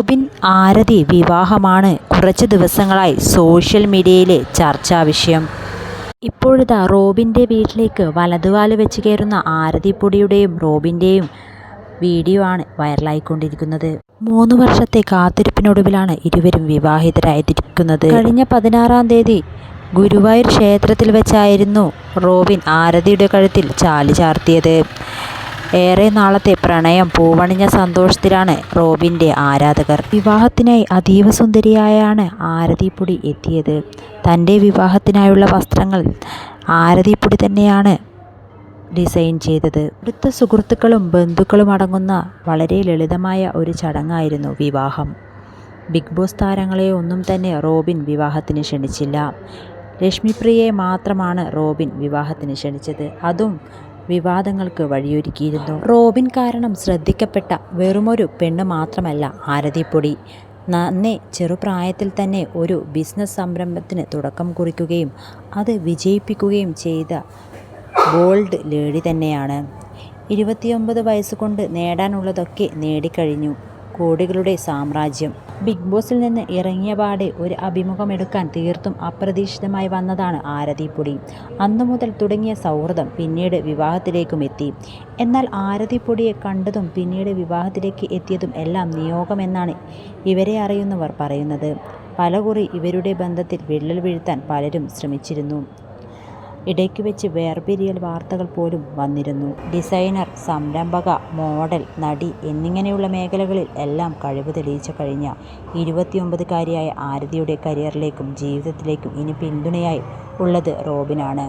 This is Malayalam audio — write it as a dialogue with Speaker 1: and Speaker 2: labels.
Speaker 1: റോബിൻ ആരതി വിവാഹമാണ് കുറച്ച് ദിവസങ്ങളായി സോഷ്യൽ മീഡിയയിലെ ചർച്ചാ വിഷയം. ഇപ്പോഴത്തെ റോബിന്റെ വീട്ടിലേക്ക് വലതുകാൽ വെച്ച് കയറുന്ന ആരതിപ്പൊടിയുടെയും റോബിന്റെയും വീഡിയോ ആണ് വൈറലായിക്കൊണ്ടിരിക്കുന്നത്. മൂന്ന് വർഷത്തെ കാത്തിരിപ്പിനൊടുവിലാണ് ഇരുവരും വിവാഹിതരായിരിക്കുന്നത്. കഴിഞ്ഞ പതിനാറാം തീയതി ഗുരുവായൂർ ക്ഷേത്രത്തിൽ വെച്ചായിരുന്നു റോബിൻ ആരതിയുടെ കഴുത്തിൽ ചാലി ചാർത്തിയത്. ഏറെ നാളത്തെ പ്രണയം പൂവണിഞ്ഞ സന്തോഷത്തിലാണ് റോബിന്റെ ആരാധകർ. വിവാഹത്തിനായി അതീവ സുന്ദരിയായാണ് ആരതിപ്പൊടി എത്തിയത്. തന്റെ വിവാഹത്തിനായുള്ള വസ്ത്രങ്ങൾ ആരതിപ്പൊടി തന്നെയാണ് ഡിസൈൻ ചെയ്തത്. അടുത്ത സുഹൃത്തുക്കളും ബന്ധുക്കളും അടങ്ങുന്ന വളരെ ലളിതമായ ഒരു ചടങ്ങായിരുന്നു വിവാഹം. ബിഗ് ബോസ് താരങ്ങളെ ഒന്നും തന്നെ റോബിൻ വിവാഹത്തിന് ക്ഷണിച്ചില്ല. ലക്ഷ്മിപ്രിയയെ മാത്രമാണ് റോബിൻ വിവാഹത്തിന് ക്ഷണിച്ചത്. അതും വിവാദങ്ങൾക്ക് വഴിയൊരുക്കിയിരുന്നു. റോബിൻ കാരണം ശ്രദ്ധിക്കപ്പെട്ട വെറുമൊരു പെണ്ണ് മാത്രമല്ല ആരതിപ്പൊടി നന്നേ ചെറുപ്രായത്തിൽ തന്നെ ഒരു ബിസിനസ് സംരംഭത്തിന് തുടക്കം കുറിക്കുകയും അത് വിജയിപ്പിക്കുകയും ചെയ്ത ബോൾഡ് ലേഡി തന്നെയാണ്. ഇരുപത്തിയൊമ്പത് വയസ്സുകൊണ്ട് നേടാനുള്ളതൊക്കെ നേടിക്കഴിഞ്ഞു. കോടികളുടെ സാമ്രാജ്യം. ബിഗ് ബോസിൽ നിന്ന് ഇറങ്ങിയ പാടെ ഒരു അഭിമുഖമെടുക്കാൻ തീർത്തും അപ്രതീക്ഷിതമായി വന്നതാണ് ആരതിപ്പൊടി. അന്നു മുതൽ തുടങ്ങിയ സൗഹൃദം പിന്നീട് വിവാഹത്തിലേക്കും എത്തി. എന്നാൽ ആരതിപ്പൊടിയെ കണ്ടതും പിന്നീട് വിവാഹത്തിലേക്ക് എത്തിയതും എല്ലാം നിയോഗമെന്നാണ് ഇവരെ അറിയുന്നവർ പറയുന്നത്. പലകുറി ഇവരുടെ ബന്ധത്തിൽ വിള്ളൽ വീഴ്ത്താൻ പലരും ശ്രമിച്ചിരുന്നു. ഇടയ്ക്ക് വെച്ച് വേർപിരിയൽ വാർത്തകൾ പോലും വന്നിരുന്നു. ഡിസൈനർ സംരംഭക മോഡൽ നടി എന്നിങ്ങനെയുള്ള മേഖലകളിൽ എല്ലാം കഴിവ് തെളിയിച്ച കഴിഞ്ഞ ഇരുപത്തിയൊമ്പതുകാരിയായ ആരതിയുടെ കരിയറിലേക്കും ജീവിതത്തിലേക്കും ഇനി പിന്തുണയായി ഉള്ളത് റോബിനാണ്.